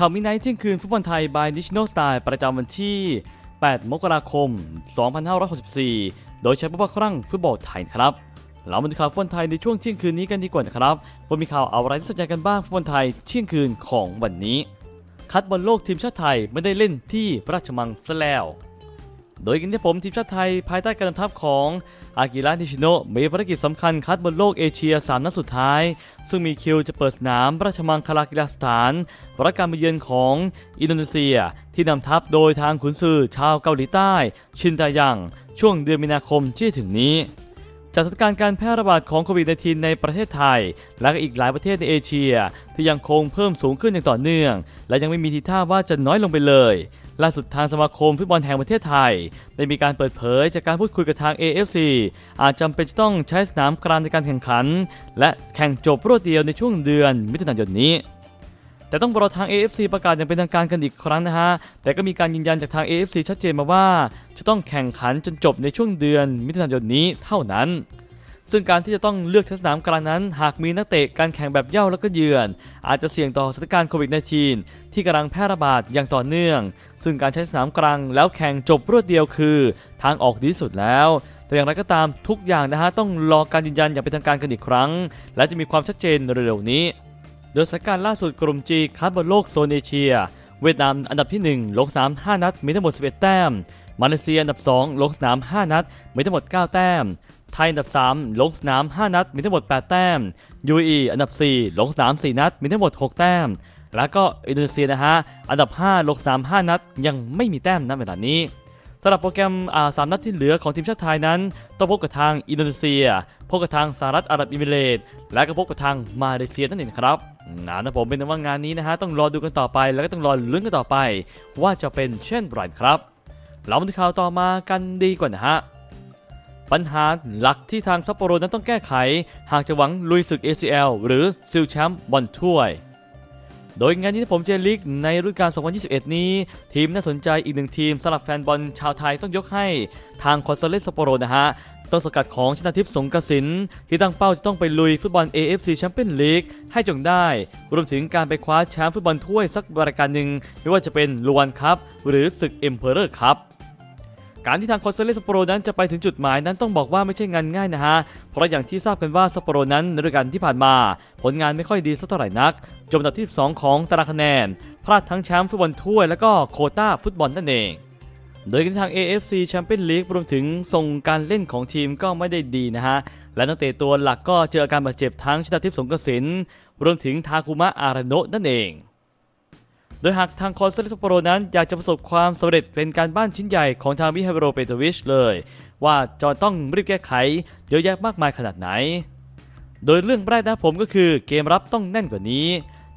ข่าวมิไนท์เที่ยงคืนฟุตบอลไทย บายดิชโนสไตล์ประจำวันที่ 8 มกราคม 2564 โดยใช้ผู้ว่าครั่งฟุตบอลไทยครับ เรามาดูข่าวฟุตบอลไทยในช่วงเที่ยงคืนนี้กันดีกว่านะครับว่ามีข่าวอะไรที่สนใจกันบ้างฟุตบอลไทยเที่ยงคืนของวันนี้ คัดบอลโลกทีมชาติไทยไม่ได้เล่นที่ราชมังซะแล้ว โดยกันที่ผมทีมชาติไทยภายใต้การนำทัพของอากิระนิชิโนะมีภารกิจสำคัญคัดบอลโลกเอเชีย 3 นัดสุดท้าย ซึ่งมีคิวจะเปิดสนามราชมังคลากีฬาสถานรับการมาเยือนของอินโดนีเซีย ที่นำทัพโดยทางขุนซือชาวเกาหลีใต้ ชินตายังช่วงเดือนมีนาคมที่ถึงนี้จากสถานการณ์การแพร่ระบาดของโควิด -19 ในประเทศไทย และอีกหลายประเทศในเอเชีย ที่ยังคงเพิ่มสูงขึ้นอย่างต่อเนื่อง และยังไม่มีทีท่าว่าจะน้อยลงไปเลย ล่าสุดทางสมาคมฟุตบอลแห่งประเทศไทย ได้มีการเปิดเผยจากการพูดคุยกับทาง AFC อาจจำเป็นจะต้องใช้สนามกลางในการแข่งขัน และแข่งจบรวดเดียวในช่วงเดือนมิถุนายนนี้แต่ต้องรอทาง AFC ประกาศอย่างเป็นทางการกันอีกครั้งนะฮะ แต่ก็มีการยืนยันจากทาง AFC ชัดเจนมาว่า จะต้องแข่งขันจนจบในช่วงเดือนมิถุนายนนี้เท่านั้น ซึ่งการที่จะต้องเลือกใช้สนามกลางนั้น หากมีนักเตะการแข่งแบบเย่าแล้วก็เยือน อาจจะเสี่ยงต่อสถานการณ์โควิด -19 ที่กำลังแพร่ระบาดอย่างต่อเนื่อง ซึ่งการใช้สนามกลางแล้วแข่งจบรวดเดียวคือ ทางออกดีสุดแล้วแต่อย่างไรก็ตามทุกอย่างนะฮะต้องรอการยืนยันอย่างเป็นทางการกันอีกครั้ง และจะมีความชัดเจนเร็วๆนี้ โดยสถานการณ์ล่าสุดกลุ่ม G คัดบอลโลกโซนเอเชีย เวียดนามอันดับที่ 1 ลงสนาม 5 นัดมีทั้งหมด 11 แต้ม มาเลเซียอันดับ 2 ลงสนาม 5 นัดมีทั้งหมด 9 แต้ม ไทยอันดับ 3 ลงสนาม 5 นัด มีทั้งหมด 8 แต้ม UAE อันดับ 4 ลงสนาม 4 นัด มีทั้งหมด 6 แต้ม แล้วก็อินโดนีเซียนะฮะ อันดับ 5 ลงสนาม 5 นัด ยังไม่มีแต้มณเวลานี้สำหรับโปรแกรมอ่าสามนัดที่เหลือของทีมชาติไทยนั้น ต้องพบกับทางอินโดนีเซีย พบกับทางสหรัฐอาหรับเอมิเรตและก็พบกับทางมาเลเซียนั่นเองครับนะนะผมเป็นว่างานนี้นะฮะต้องรอดูกันต่อไป แล้วก็ต้องรอลุ้นกันต่อไป ว่าจะเป็นเช่นไรครับ เรามาดูข่าวต่อมากันดีกว่านะฮะ ปัญหาหลักที่ทางซัปโปโรนั้นต้องแก้ไข หากจะหวังลุยศึก ACL หรือซิลแชมป์บอลถ้วย โดยงานนี้ผมเจลิกในฤดูกาล 2021 นี้ ทีมน่าสนใจอีกหนึ่งทีมสำหรับแฟนบอลชาวไทยต้องยกให้ทางคอนเซเลสซัปโปโรนะฮะต้นสกัดของชนาทิพย์สงกสินที่ตั้งเป้าจะต้องไปลุยฟุตบอล AFC แชมเปี้ยนลีกให้จงได้ รวมถึงการไปคว้าแชมป์ฟุตบอลถ้วยสักรายการหนึ่งไม่ว่าจะเป็นลวนคัพหรือศึกเอ็มเพอเรอร์คัพ การที่ทางคอนเซเลสโปโรนั้นจะไปถึงจุดหมายนั้นต้องบอกว่าไม่ใช่งานง่ายนะฮะ เพราะอย่างที่ทราบกันว่าซัปโปโรนั้นในฤดูกาลที่ผ่านมา ผลงานไม่ค่อยดีสักเท่าไหร่นักจบอันดับที่12ของตารางคะแนน พลาดทั้งแชมป์ฟุตบอลถ้วยและก็โคต้าฟุตบอลนั่นเองโดยทาง AFC แชมเปี้ยนลีกรวมถึงทรงการเล่นของทีมก็ไม่ได้ดีนะฮะ และนักเตะตัวหลักก็เจออาการบาดเจ็บทั้งชนาทิพย์สงกสิน รวมถึงทาคุมะอาราโนะนั่นเอง ดยหากทางคอนเซเลสโปโรนั้นอยากจะประสบความสำเร็จเป็นการบ้านชิ้นใหญ่ของทางมิฮาโรเปโตวิชเลย ว่าจะต้องรีบแก้ไขเยอะแยะมากมายขนาดไหน โดยเรื่องแรกนะผมก็คือเกมรับต้องแน่นกว่านี้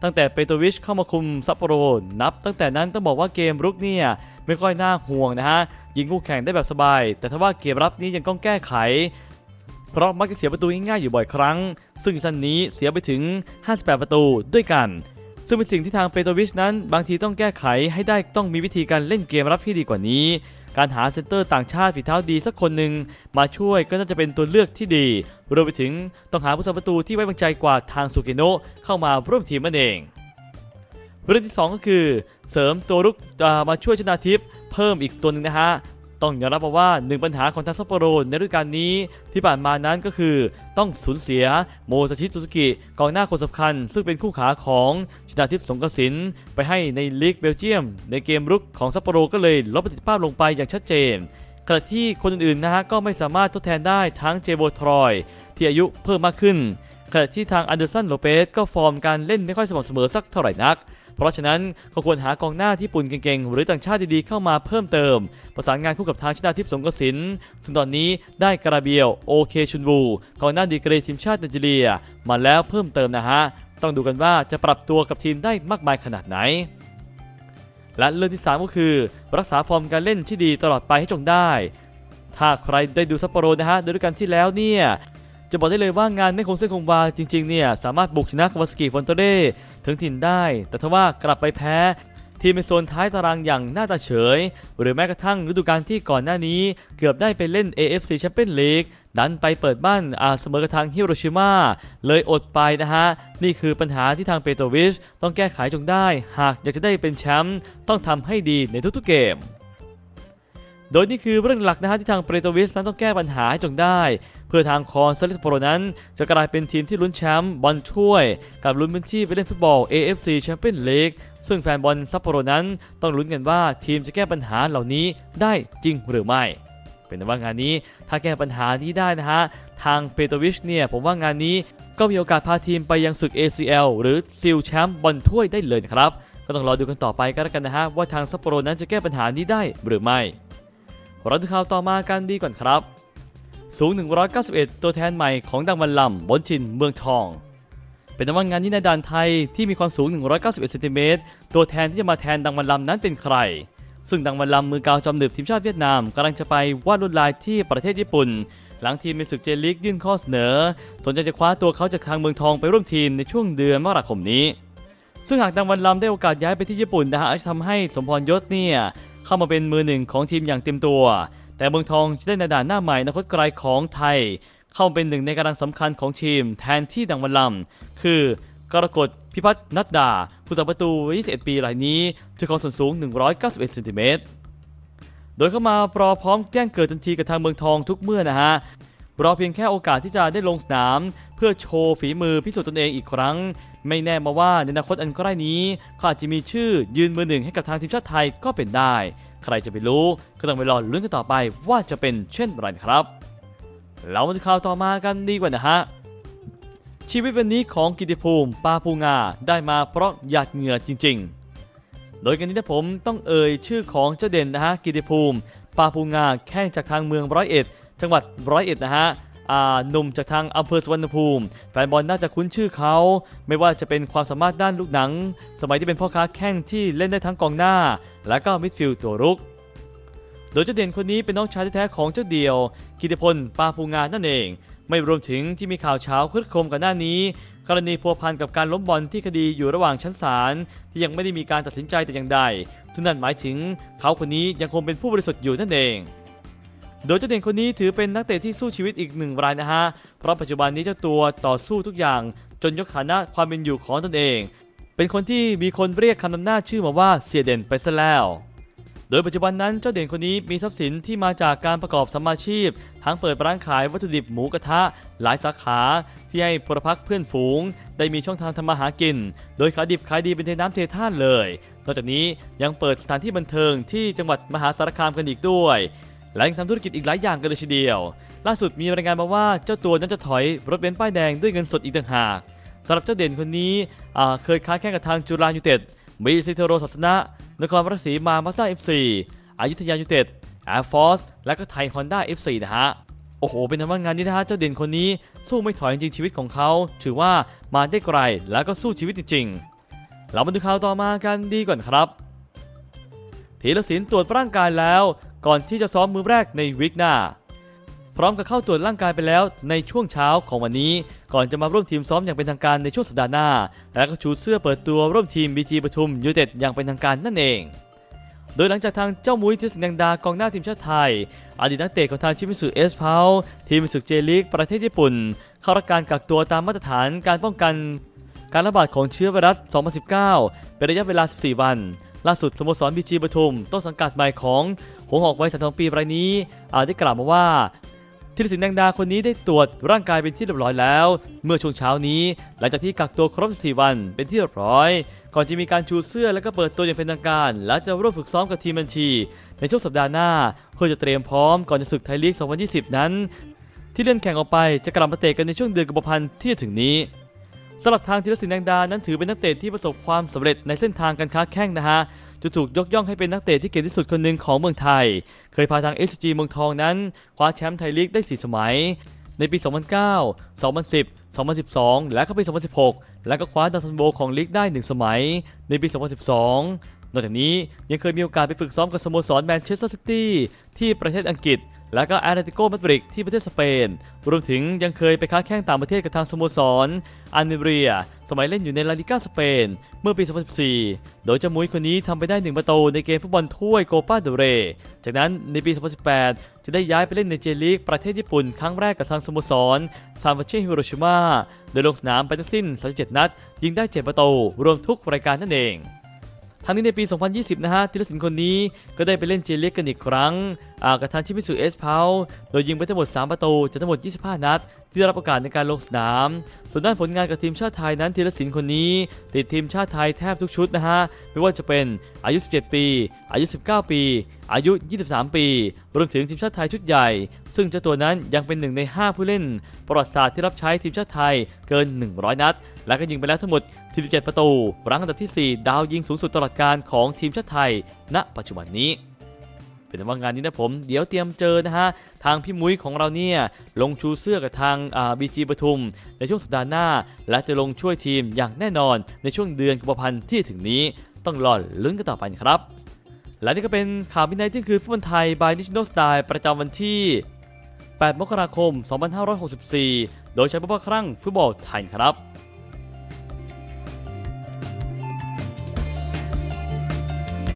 ตั้งแต่เปโตวิชเข้ามาคุมซัปโปโรนับ ตั้งแต่นั้นต้องบอกว่าเกมรุกเนี่ยไม่ค่อยน่าห่วงนะฮะยิงคู่แข่งได้แบบสบาย แต่ถ้าว่าเกมรับนี้ยังต้องแก้ไขเพราะมักจะเสียประตูง่ายๆอยู่บ่อยครั้ง ซึ่งซันนี้เสียไปถึง 58 ประตูด้วยกัน ซึ่งเป็นสิ่งที่ทางเปโตวิชนั้น บางทีต้องแก้ไขให้ได้ต้องมีวิธีการเล่นเกมรับที่ดีกว่านี้ การหาเซนเตอร์ต่างชาติฝีเท้าดีสักคนหนึ่งมาช่วยก็น่าจะเป็นตัวเลือกที่ดี รวมไปถึงต้องหาผู้สัประตูที่ไว้วางใจกว่าทางสุเกโนะเข้ามาร่วมทีมนั่นเองเรื่องที่ 2 ก็คือ เสริมตัวรุกมาช่วยชนาทิพย์เพิ่มอีกตัวหนึ่งนะฮะ ต้องยอมรับมาว่าหนึ่งปัญหาของทางซัปโปโรในฤดูกาลนี้ที่ผ่านมานั้นก็คือต้องสูญเสียโมซาชิซุสกิกองหน้าคนสำคัญ ซึ่งเป็นคู่ขาของชนาทิพย์สงกสินไปให้ในลีกเบลเยียม ในเกมรุกของซัปโปโรก็เลยลดประสิทธิภาพลงไปอย่างชัดเจนขณะที่คนอื่นๆนะฮะก็ไม่สามารถทดแทนได้ทั้งเจโบทรอย ที่อายุเพิ่มมากขึ้นขณะที่ทางอันเดอร์สันโลเปสก็ฟอร์มการเล่นไม่ค่อยสม่ำเสมอสักเท่าไหร่นัก เพราะฉะนั้นก็ควรหากองหน้าที่ญี่ปุ่นเก่งๆ หรือต่างชาติดีๆ เข้ามาเพิ่มเติม ประสานงานคู่กับทางชนาทิพย์สงกสินซึ่งตอนนี้ได้กราเบียวโอเคชุนวูกองหน้าดีกรีทีมชาติไนจีเรีย มาแล้วเพิ่มเติมนะฮะต้องดูกันว่าจะปรับตัวกับทีมได้มากมายขนาดไหน และเรื่องที่ 3 ก็คือ รักษาฟอร์มการเล่นที่ดีตลอดไปให้จงได้ ถ้าใครได้ดูซัปโปโรนะฮะโดยด้วยกันที่แล้วเนี่ยจะบอกได้เลยว่างานไม่คงเส้นคงวาจริงๆเนี่ยสามารถบุกชนะคาวาสกิฟอนเตเร่ ถึงถิ่นได้ แต่ทว่ากลับไปแพ้ ทีมในโซนท้ายตารางอย่างหน้าตาเฉย หรือแม้กระทั่งฤดูกาลที่ก่อนหน้านี้ เกือบได้ไปเล่น AFC Champions League ดันไปเปิดบ้านอาเสมอกับทางฮิโรชิมาเลยอดไปนะฮะ นี่คือปัญหาที่ทางเปโตรวิชต้องแก้ไขจงได้ หากอยากจะได้เป็นแชมป์ต้องทำให้ดีในทุกๆเกม โดยนี่คือเรื่องหลักนะฮะที่ทางเปโตรวิชนั้นต้องแก้ปัญหาให้จงได้ เพื่อทางคอนซาเลสโปรนั้นจะกลายเป็นทีมที่ลุ้นแชมป์บอลถ้วย กับลุ้นพื้นที่ไปเล่นฟุตบอล AFC Champions League ซึ่งแฟนบอลซัปโปโรนั้นต้องลุ้นกันว่าทีมจะแก้ปัญหาเหล่านี้ได้จริงหรือไม่ เป็นว่างานนี้ถ้าแก้ปัญหานี้ได้นะฮะทางเปโตรวิชเนี่ยผมว่างานนี้ก็มีโอกาสพาทีมไปยังศึก ACL หรือซิลแชมป์บอลถ้วยได้เลยครับ ก็ต้องรอดูกันต่อไปก็แล้วกันนะฮะว่าทางซัปโปโรนั้นจะแก้ปัญหานี้ได้หรือไม่ เราดูข่าวต่อมากันดีก่อนครับ สูง 191 ตัวแทนใหม่ของดังวันลำบนชินเมืองทอง เป็นนว่างานนี้ในด่านไทยที่มีความสูง 191เซนติเมตรตัวแทนที่จะมาแทนดังวันลำนั้นเป็นใคร ซึ่งดังวันลำมือกาวจอมดึกทีมชาติเวียดนามกำลังจะไปวาดลวดลายที่ประเทศญี่ปุ่น หลังทีมในศึกเจลิกยื่นข้อเสนอ สนใจจะคว้าตัวเขาจากทางเมืองทองไปร่วมทีมในช่วงเดือนมกราคมนี้ซึ่งหากดังวันลำได้โอกาสย้ายไปที่ญี่ปุ่นนะฮะอาจจะทำให้สมพรยศเนี่ย เข้ามาเป็นมือหนึ่งของทีมอย่างเต็มตัว แต่เมืองทองจะได้ในด่านหน้าใหม่อนาคตไกลของไทย เข้ามาเป็นหนึ่งในกำลังสำคัญของทีมแทนที่ดังวันลำคือกรกฎพิพัฒน์นัดดา ผู้สัประตูวัย21 ปีรายนี้เจ้าของส่วนสูง 191เซนติเมตรโดยเข้ามารอพร้อมแจ้งเกิดทันทีกับทางเมืองทองทุกเมื่อนะฮะรอเพียงแค่โอกาสที่จะได้ลงสนาม เพื่อโชว์ฝีมือพิสูจน์ตนเองอีกครั้ง ไม่แน่มาว่าในอนาคตอันใกล้นี้เขาอาจจะมีชื่อยืนมือหนึ่งให้กับทางทีมชาติไทยก็เป็นได้ ใครจะไปรู้ก็ต้องไปรอลุ้นกันต่อไปว่าจะเป็นเช่นไรครับเรามาดูข่าวต่อมากันดีกว่านะฮะชีวิตวันนี้ของกิติภูมิปาภูงาได้มาเพราะหยาดเหงื่อจริง ๆ โดยกันนี้นะผมต้องเอ่ยชื่อของเจ้าเด่นนะฮะกิติภูมิปาภูงาแข่งจากทางเมืองร้อยเอ็ด จังหวัดร้อยเอ็ดนะฮะ หนุ่มจากทางอำเภอสุวรรณภูมิ แฟนบอลน่าจะคุ้นชื่อเขา ไม่ว่าจะเป็นความสามารถด้านลูกหนัง สมัยที่เป็นพ่อค้าแข่งที่เล่นได้ทั้งกองหน้า และก็มิดฟิลด์ตัวรุก โดยเจ้าเด่นคนนี้เป็นน้องชายแท้ๆของเจ้าเดียวกิติพลปาภูงานนั่นเอง ไม่รวมถึงที่มีข่าวเช้าคึกโครมกันหน้านี้กรณีพัวพันกับการล้มบอลที่คดีอยู่ระหว่างชั้นศาลที่ยังไม่ได้มีการตัดสินใจแต่อย่างใดซึ่งนั่นหมายถึงเขาคนนี้ยังคงเป็นผู้บริสุทธิ์อยู่นั่นเอง โดยเจ้าเด่นคนนี้ถือเป็นนักเตะที่สู้ชีวิตอีกหนึ่งรายนะฮะ เพราะปัจจุบันนี้เจ้าตัวต่อสู้ทุกอย่าง จนยกฐานะความเป็นอยู่ของตนเอง เป็นคนที่มีคนเรียกคำนำหน้าชื่อมาว่าเสียเด่นไปซะแล้วโดยปัจจุบันนั้นเจ้าเด่นคนนี้มีทรัพย์สินที่มาจากการประกอบสมมาชีพ ทั้งเปิดร้านขายวัตถุดิบหมูกระทะ หลายสาขา ที่ให้พลพรรคเพื่อนฝูง ได้มีช่องทางทำมาหากิน โดยขายดิบขายดีเป็นเทน้ำเทท่านเลย นอกจากนี้ยังเปิดสถานที่บันเทิงที่จังหวัดมหาสารคามกันอีกด้วย และยังทำธุรกิจอีกหลายอย่างกันเลยทีเดียว ล่าสุดมีรายงานมาว่าเจ้าตัวนั้นจะถอยรถเบนซ์ป้ายแดงด้วยเงินสดอีกต่างหากสำหรับเจ้าเด่นคนนี้เคยค้าแข่งกับทางจุฬายูเต็ดมีซิเทโรศาสนะนครราชสีมามาซ่าเอฟซีอยุธยายูเต็ดแอร์ฟอร์สและก็ไทยฮอนด้าเอฟซีนะฮะ โอ้โห เป็นทำว่างานนี้นะฮะ เจ้าเด่นคนนี้สู้ไม่ถอยจริงชีวิตของเขา ถือว่ามาได้ไกลแล้วก็สู้ชีวิตจริงๆ เรามาดูข่าวต่อมากันดีก่อนครับ ธีรศิลป์ตรวจร่างกายแล้ว ก่อนที่จะซ้อมมือแรกในวิกหน้า พร้อมกับเข้าตรวจร่างกายไปแล้วในช่วงเช้าของวันนี้ ก่อนจะมาร่วมทีมซ้อมอย่างเป็นทางการในช่วงสัปดาห์หน้า และก็ชูเสื้อเปิดตัวร่วมทีมบีจีปทุมยูเต็ดอย่างเป็นทางการนั่นเอง โดยหลังจากทางเจ้ามุ้ยทิศแดงดากองหน้าทีมชาติไทย อดีตนักเตะของทางชิมิสึเอสเพาวทีมศึกเจลีกประเทศญี่ปุ่น เข้ารับการกักตัวตามมาตรฐานการป้องกันการระบาดของเชื้อไวรัส 2019 เป็นระยะเวลา 14 วัน ล่าสุดสโมสรบีจีปทุม ต้นสังกัดใหม่ของหงหอกวัย32ปีรายนี้อาจได้กล่าวมาว่าธีรศิลป์แดงดาคนนี้ได้ตรวจร่างกายเป็นที่เรียบร้อยแล้ว เมื่อช่วงเช้านี้ หลังจากที่กักตัวครบ 14 วันเป็นที่เรียบร้อย ก่อนจะมีการชูเสื้อและก็เปิดตัวอย่างเป็นทางการ และจะร่วมฝึกซ้อมกับทีมบัญชี ในช่วงสัปดาห์หน้า เพื่อจะเตรียมพร้อมก่อนจะศึกไทยลีก 2020 นั้น ที่เลื่อนแข่งออกไปจะกลับมาเตะกันในช่วงเดือนกุมภาพันธ์ที่จะถึงนี้ สำหรับทางธีรศิลป์แดงดา นั้นถือเป็นนักเตะที่ประสบความสำเร็จในเส้นทางการค้าแข่งนะฮะจะถูกยกย่องให้เป็นนักเตะที่เก่งที่สุดคนหนึ่งของเมืองไทย เคยพาทาง SG เมืองทองนั้นคว้าแชมป์ไทยลีกได้ 4 สมัย ในปี 2009 2010 2012 และก็ปี 2016 และก็คว้าดาวซันโบของลีกได้ 1 สมัย ในปี 2012 นอกจากนี้ยังเคยมีโอกาสไปฝึกซ้อมกับสโมสรแมนเชสเตอร์ซิตี้ที่ประเทศอังกฤษ และก็แอตเลติโกมาดริดที่ประเทศสเปน รวมถึงยังเคยไปค้าแข่งต่างประเทศกับทางสโมสรอันเนเรีย สมัยเล่นอยู่ในลาลิก้าสเปน เมื่อปี 2014 โดยเจ้ามุ้ยคนนี้ทำไปได้ 1 ประตูในเกมฟุตบอลถ้วยโกปาเดเร จากนั้นในปี 2018 จะได้ย้ายไปเล่นในเจลีกประเทศญี่ปุ่นครั้งแรกกับทางสโมสรซานฟรานเช่ฮิโรชิมาโดยลงสนามไปทั้งสิ้น 37 นัด ยิงได้ 7 ประตู รวมทุกรายการนั่นเอง ทั้งนี้ในปี 2020 นะฮะธีรศิลป์คนนี้ก็ได้ไปเล่นเจเล็กกันอีกครั้งกับทางชิมิสุเอสพาโดยยิงไปทั้งหมด 3 ประตูจากทั้งหมด 25 นัด ที่ได้รับโอกาสในการลงสนาม ส่วนด้านผลงานกับทีมชาติไทยนั้นธีรศิลป์คนนี้ ติดทีมชาติไทยแทบทุกชุดนะฮะไม่ว่าจะเป็นอายุ 17 ปี อายุ 19 ปี อายุ 23 ปีรวมถึงทีมชาติไทยชุดใหญ่ ซึ่งเจ้าตัวนั้นยังเป็นหนึ่งใน 5 ผู้เล่น ประวัติศาสตร์ที่รับใช้ทีมชาติไทยเกิน 100 นัด และก็ยิงไปแล้วทั้งหมด 47 ประตู รั้งอันดับที่ 4 ดาวยิงสูงสุดตลอดการของทีมชาติไทย ณ ปัจจุบันนี้เป็นว่างานนี้นะผมเดี๋ยวเตรียมเจอนะฮะ ทางพี่มุ้ยของเราเนี่ย ลงชูเสื้อกับทางบีจีปทุม ในช่วงสัปดาห์หน้า และจะลงช่วยทีมอย่างแน่นอนในช่วงเดือนกุมภาพันธ์ที่ถึงนี้ ต้องรอลุ้นกันต่อไปครับ และนี่ก็เป็นข่าวพิเศษที่คือฟุตบอลไทย by National Style ประจำวันที่ 8 มกราคม 2564 โดยใช้พระครั่งฟุตบอลไทยครับ